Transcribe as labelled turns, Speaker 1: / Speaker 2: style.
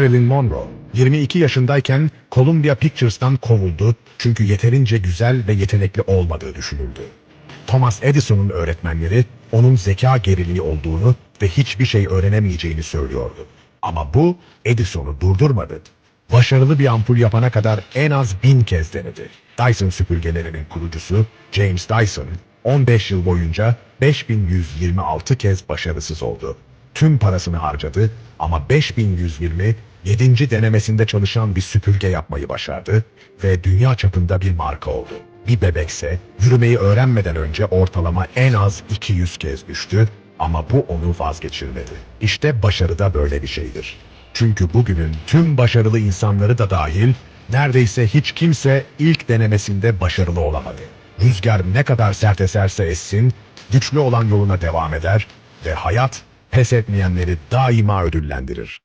Speaker 1: Marilyn Monroe 22 yaşındayken Columbia Pictures'tan kovuldu çünkü yeterince güzel ve yetenekli olmadığı düşünüldü. Thomas Edison'un öğretmenleri onun zeka geriliği olduğunu ve hiçbir şey öğrenemeyeceğini söylüyordu. Ama bu Edison'u durdurmadı. Başarılı bir ampul yapana kadar en az bin kez denedi. Dyson süpürgelerinin kurucusu James Dyson 15 yıl boyunca 5126 kez başarısız oldu. Tüm parasını harcadı ama 5120 7. denemesinde çalışan bir süpürge yapmayı başardı ve dünya çapında bir marka oldu. Bir bebekse yürümeyi öğrenmeden önce ortalama en az 200 kez düştü ama bu onu vazgeçirmedi. İşte başarı da böyle bir şeydir. Çünkü bugünün tüm başarılı insanları da dahil neredeyse hiç kimse ilk denemesinde başarılı olamadı. Rüzgar ne kadar sert eserse essin, güçlü olan yoluna devam eder ve hayat pes etmeyenleri daima ödüllendirir.